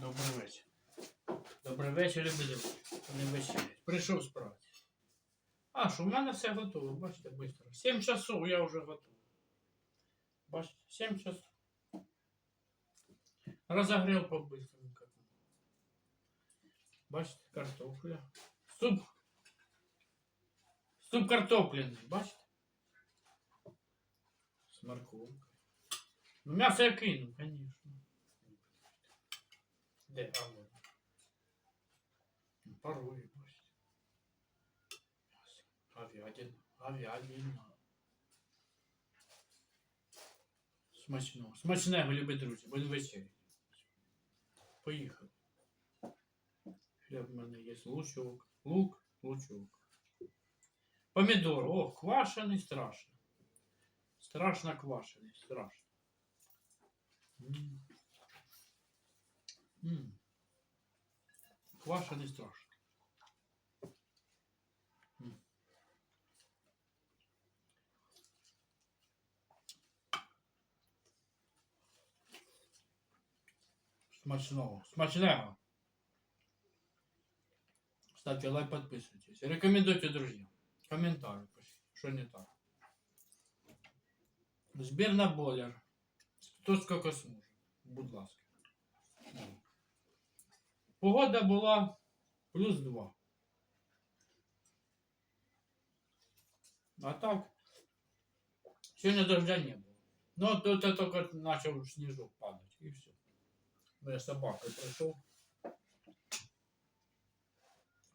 Добрий вечір. Добрий вечір, любі друзі. Не вечерять. Прийшов з праці. А, що в мене все готово, бачите, швидко. 7 часов я вже готовий. Бачите, 7 часов. Разогрел по-быстренько. Бачите, картопля. Суп. Суп картопляний, бачите? З морковкою. Ну, м'ясо я кину, конечно. Де? А, вот. Ну, Парую, бачите. М'ясо. Говядина. Говядина. Смачно. Смачного, любі друзі. Будемо вечеряти. Поїхали. Хліб в мене є лучок. Лук, лучок. Помідор. О, квашений страшно. Страшно квашений, страшно. М. М. Страшно. М. Смачного. Смачного. Ставьте лайк, подписывайтесь. Рекомендуйте друзьям. Комментарий пишите, что не так. Збір на бойлер. Хто скільки зможе. Будь ласка. Погода була плюс 2. А так, сьогодні дождя не було. Ну, то это только начал снежок падать, и все. Я собакой пришел.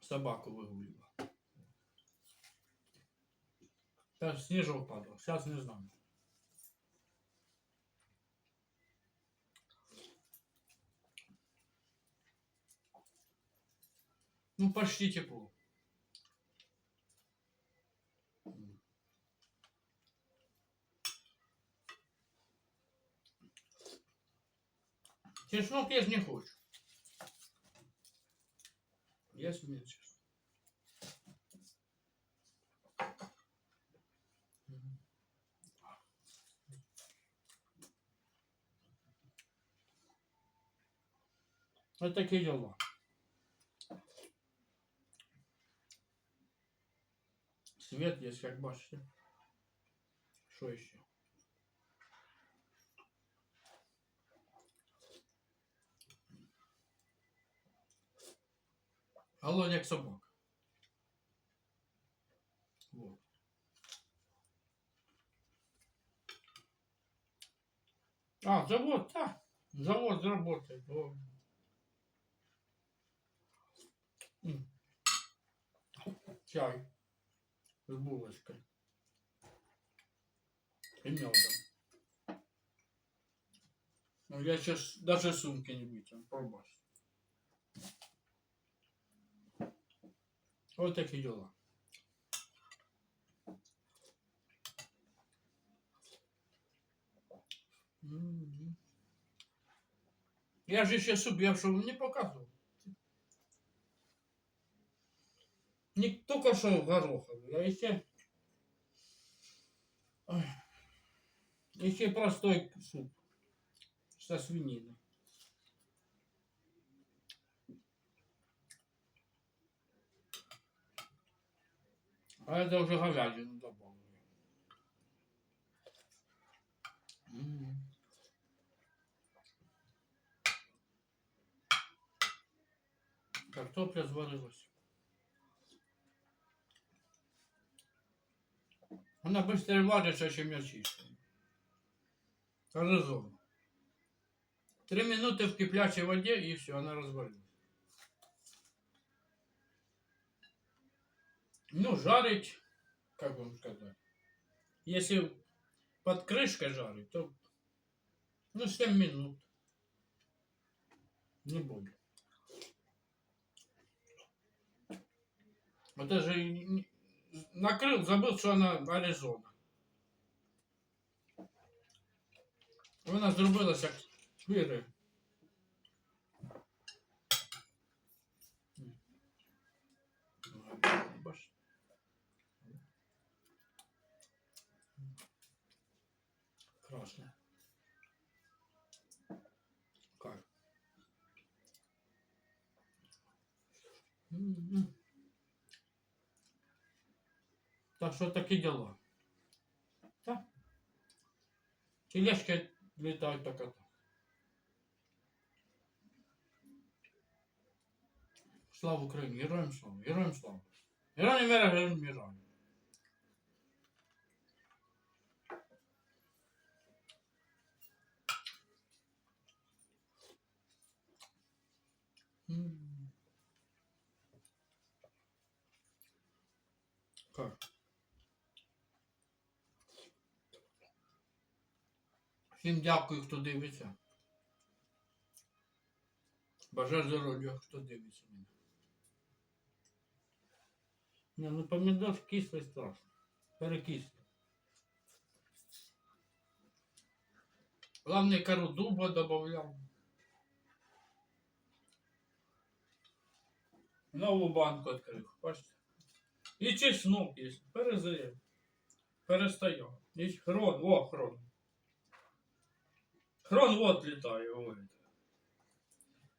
Собаку выгуливал. Сейчас снежок падал, сейчас не знаю. Ну, почти тепло. Чеснок ж не хочу. Я себе чеснок. Мгм. Вот такие дела. Свет есть, как бачите. Что еще? Алло, як собак. Вот. А, завод, да. Завод работает. М. Чай с булочкой. И медом. Ну, я сейчас даже сумки не вытяну, пробуй. Вот такие дела. Я же еще суп, я не показывал. Не только что гороховый, а еще... Еще простой суп со свининой. А это уже говядину добавлю. Картопля зварилась. Вона быстрее варится, чем я чищу. Разозон. Три минуты в кипячей воде и все, она разварилась. Ну, жарить, как вам сказать. Если под крышкой жарить, то ну 7 минут. Не даже и не- накрыл, забыл, что она Аризона. Вона зробилася як швири. Бачите? Красно. Так що такі діла. Так. Тележки літають так а так. Слава Україні! Героям слава! Героям слава! Героям мира, героям мира! М. Всім дякую, хто дивиться. Бажаю здоров'я, хто дивиться мене. Не, ну помідор кислий страшно. Перекислий. Главное, кору дуба добавлял. Нову банку відкрив, бачите? І чеснок є, перезрів. Перестояв. Є хрон, о, хрон. Хрон вот літає, говорить.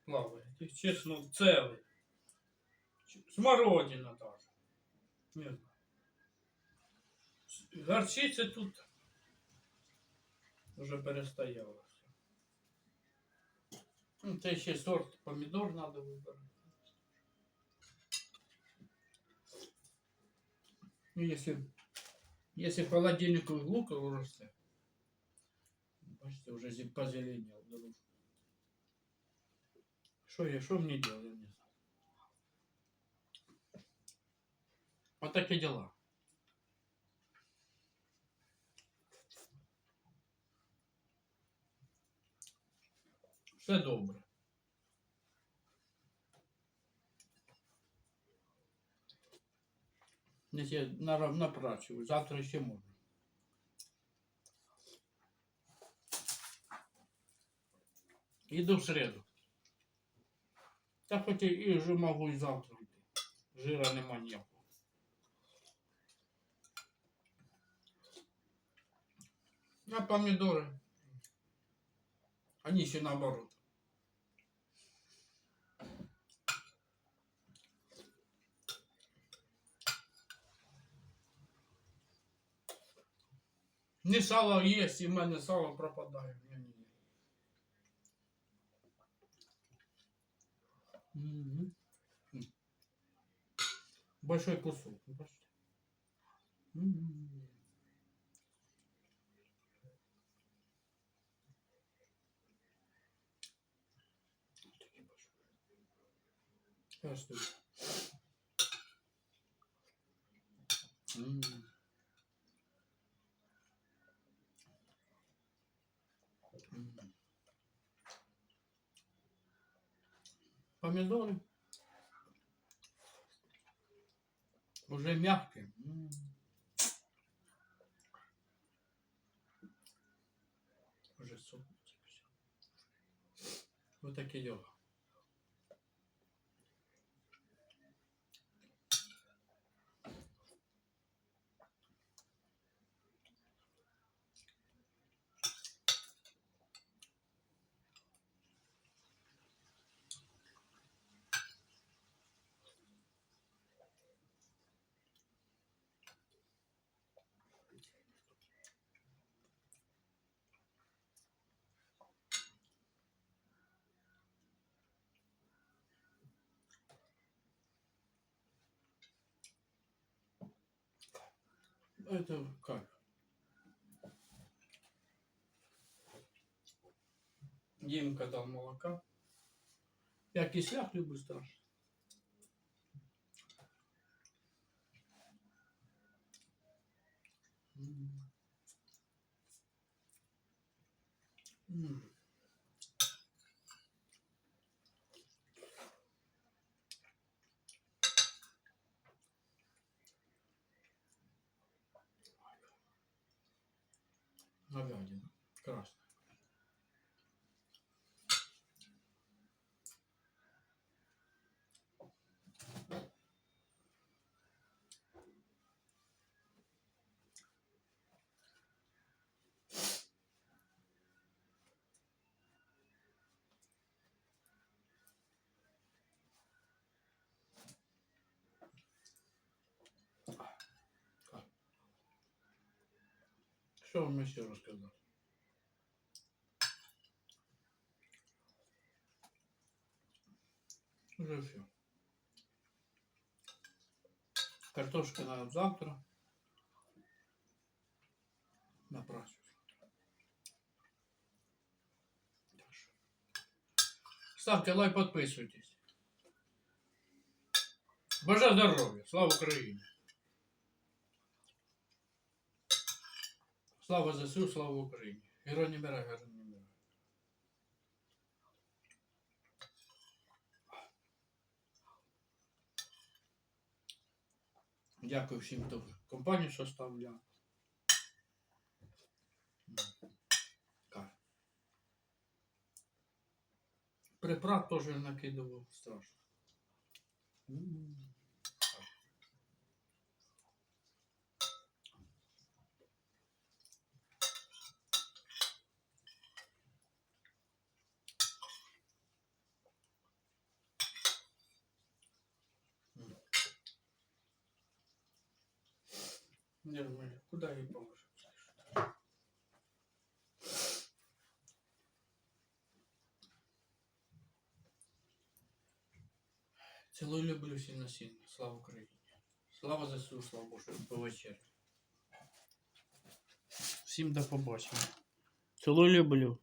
Плаває. І чеснок целий. Ч- Смородина даже. Не знаю. С- Горчиця тут вже перестояла. Ну, Це ще сорт помідор треба вибрати. Ну, если, если в холодильнику лук бачите, уже зе- позеленел. дорожку. Что я, что мне делать, я не знаю. Вот такие дела. Все добре. Я на- напрацюю, завтра ще можна. Іду в середу. Та хоч і- вже можу і завтра йти. Жира нема ніякого. А помідори. Они ще наоборот. Не сало есть, і в мене сало пропадає. Ні-ні-ні. Мгм. М. Большой кусок, ну, бачите? М. Такий большой. Аж тут. М. М. Помидоры. Уже мягкие. Уже сок. Вот такие дела. Это как? Димка дал молока. Я кисляк люблю страшно. М. Говядина. Красная. Що вам ще розказати? Уже все. Картошка на завтра. На працю. Так що. Ставте лайк, підписуйтесь. Бажаю здоров'я! Слава Україні! Слава ЗСУ, слава Україні! Герой не мира, герой мира. Дякую всім, хто компанію составляв. Приправ теж накидував страшно. Не знаю, куда ей положу. Цілую люблю всім на сін. Слава Україні. Слава ЗСУ, слава Богу, по вечері. Всім до побачення. Цілую люблю.